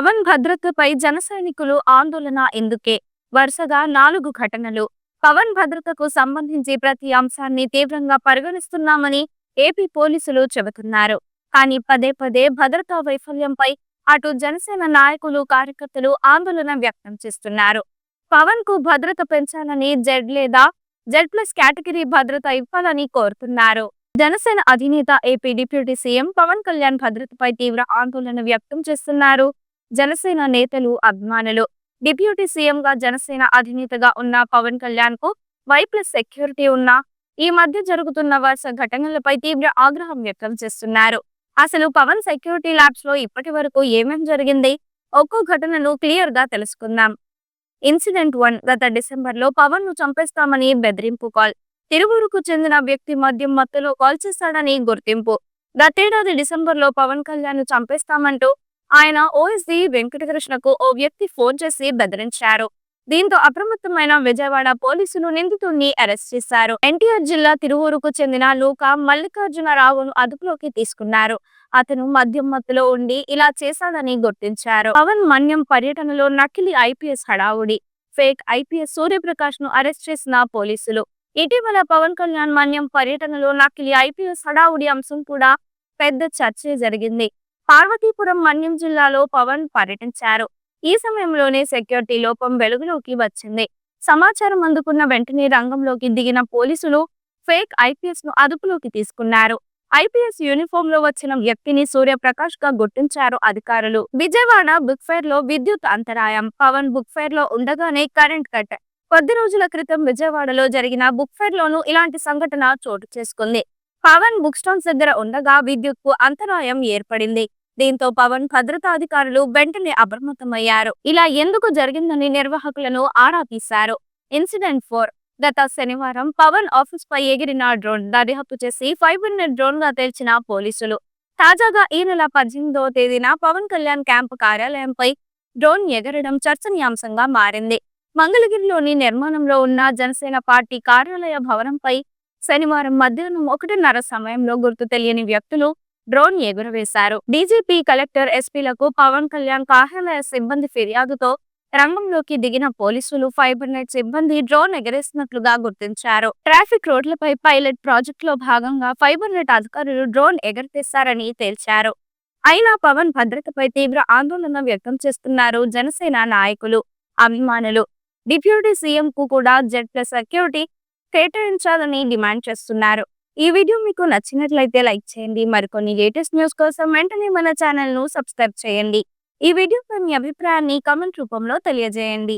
పవన్ భద్రతపై జన సైనికులు ఆందోళన ఎందుకే? వరుసగా నాలుగు ఘటనలు. పవన్ భద్రతకు సంబంధించి ప్రతి అంశాన్ని తీవ్రంగా పరిగణిస్తున్నామని ఏపీ పోలీసులు చెబుతున్నారు. కానీ పదే పదే భద్రతా వైఫల్యంపై అటు జనసేన నాయకులు కార్యకర్తలు ఆందోళన వ్యక్తం చేస్తున్నారు. పవన్కు భద్రత పెంచాలని జెడ్ లేదా జెడ్ ప్లస్ కేటగిరీ భద్రత ఇవ్వాలని కోరుతున్నారు. జనసేన అధినేత AP deputy CM Pawan Kalyan భద్రతపై తీవ్ర ఆందోళన వ్యక్తం చేస్తున్నారు. జనసేన నేతలు అభిమానులు. డిప్యూటీ సీఎంగా జనసేన అధినేతగా ఉన్న పవన్ కళ్యాణ్కు వై ప్లస్ సెక్యూరిటీ ఉన్న ఈ మధ్య జరుగుతున్న వరుస ఘటనలపై తీవ్ర ఆగ్రహం వ్యక్తం చేస్తున్నారు. అసలు పవన్ సెక్యూరిటీ ల్యాబ్స్లో ఇప్పటి వరకు ఏమేం జరిగింది? ఒక్కో ఘటనను క్లియర్గా తెలుసుకుందాం. ఇన్సిడెంట్ వన్ గత డిసెంబర్లో పవన్ను చంపేస్తామని బెదిరింపు కాల్. తిరువురుకు చెందిన వ్యక్తి మద్యం మత్తులో కాల్ చేశాడని గుర్తింపు. గతేడాది డిసెంబర్లో పవన్ కళ్యాణ్ను చంపేస్తామంటూ ఆయన ఓఎస్డి వెంకటకృష్ణకు ఓ వ్యక్తి ఫోన్ చేసి బెదిరించారు. దీంతో అప్రమత్తమైన విజయవాడ పోలీసులు నిందితుడిని అరెస్ట్ చేశారు. ఎన్టీఆర్ జిల్లా తిరువూరుకు చెందిన లూకా మల్లికార్జునరావును అదుపులోకి తీసుకున్నారు. అతను మద్యం మత్తులో ఉండి ఇలా చేశాడని గుర్తించారు. పవన్ మన్యం పర్యటనలో నకిలీ ఐపీఎస్ హడావుడి. ఫేక్ ఐపీఎస్ సూర్యప్రకాష్ను అరెస్ట్ చేసిన పోలీసులు. ఇటీవల పవన్ కళ్యాణ్ మన్యం పర్యటనలో నకిలీ ఐపీఎస్ హడావుడి అంశం కూడా పెద్ద చర్చ జరిగింది. పార్వతీపురం మన్యం జిల్లాలో పవన్ పర్యటించారు. ఈ సమయంలోనే సెక్యూరిటీ లోపం వెలుగులోకి వచ్చింది. సమాచారం అందుకున్న వెంటనే రంగంలోకి దిగిన పోలీసులు ఫేక్ ఐపీఎస్ను అదుపులోకి తీసుకున్నారు. ఐపీఎస్ యూనిఫామ్లో వచ్చిన వ్యక్తిని సూర్యప్రకాష్గా గుర్తించారు అధికారులు. విజయవాడ బుక్ ఫైర్లో విద్యుత్ అంతరాయం. పవన్ బుక్ ఫైర్లో ఉండగానే కరెంట్ కట్. కొద్ది రోజుల క్రితం విజయవాడలో జరిగిన బుక్ ఫైర్ లోనూ ఇలాంటి సంఘటన చోటు చేసుకుంది. పవన్ బుక్ స్టాల్స్ దగ్గర ఉండగా విద్యుత్కు అంతరాయం ఏర్పడింది. దీంతో పవన్ భద్రతా అధికారులు వెంటనే అప్రమత్తమయ్యారు. ఇలా ఎందుకు జరిగిందని నిర్వాహకులను ఆరా తీశారు. Incident four. గత శనివారం పవన్ ఆఫీస్ పై ఎగిరిన డ్రోన్ దర్యాప్తు చేసి ఫైవ్ హండ్రెడ్ డ్రోన్గా తేల్చిన పోలీసులు. తాజాగా ఈ నెల పద్దెనిమిదవ తేదీన పవన్ కళ్యాణ్ క్యాంపు కార్యాలయంపై డ్రోన్ ఎగరడం చర్చనీయాంశంగా మారింది. మంగళగిరిలోని నిర్మాణంలో ఉన్న జనసేన పార్టీ కార్యాలయ భవనంపై శనివారం మధ్యాహ్నం ఒకటిన్నర సమయంలో గుర్తు తెలియని వ్యక్తులు డ్రోన్ ఎగురవేశారు. డీజీపీ కలెక్టర్ ఎస్పీలకు పవన్ కళ్యాణ్ కార్యాలయ సిబ్బంది ఫిర్యాదుతో రంగంలోకి దిగిన పోలీసులు ఫైబర్ నెట్ సిబ్బంది డ్రోన్ ఎగరేసినట్లుగా గుర్తించారు. ట్రాఫిక్ రోడ్లపై పైలట్ ప్రాజెక్ట్లో భాగంగా ఫైబర్ నెట్ అధికారులు డ్రోన్ ఎగరతీశారని తేల్చారు. అయినా పవన్ భద్రతపై తీవ్ర ఆందోళన వ్యక్తం చేస్తున్నారు జనసేన నాయకులు అభిమానులు. డిప్యూటీ సీఎం కు కూడా జెడ్ ప్లస్ సెక్యూరిటీ కేటాయించాలని డిమాండ్ చేస్తున్నారు. ఈ వీడియో మీకు నచ్చినట్లయితే లైక్ చేయండి. మరికొన్ని లేటెస్ట్ న్యూస్ కోసం వెంటనే మన ఛానల్ను సబ్స్క్రైబ్ చేయండి. ఈ వీడియోపై మీ అభిప్రాయాన్ని కామెంట్ రూపంలో తెలియజేయండి.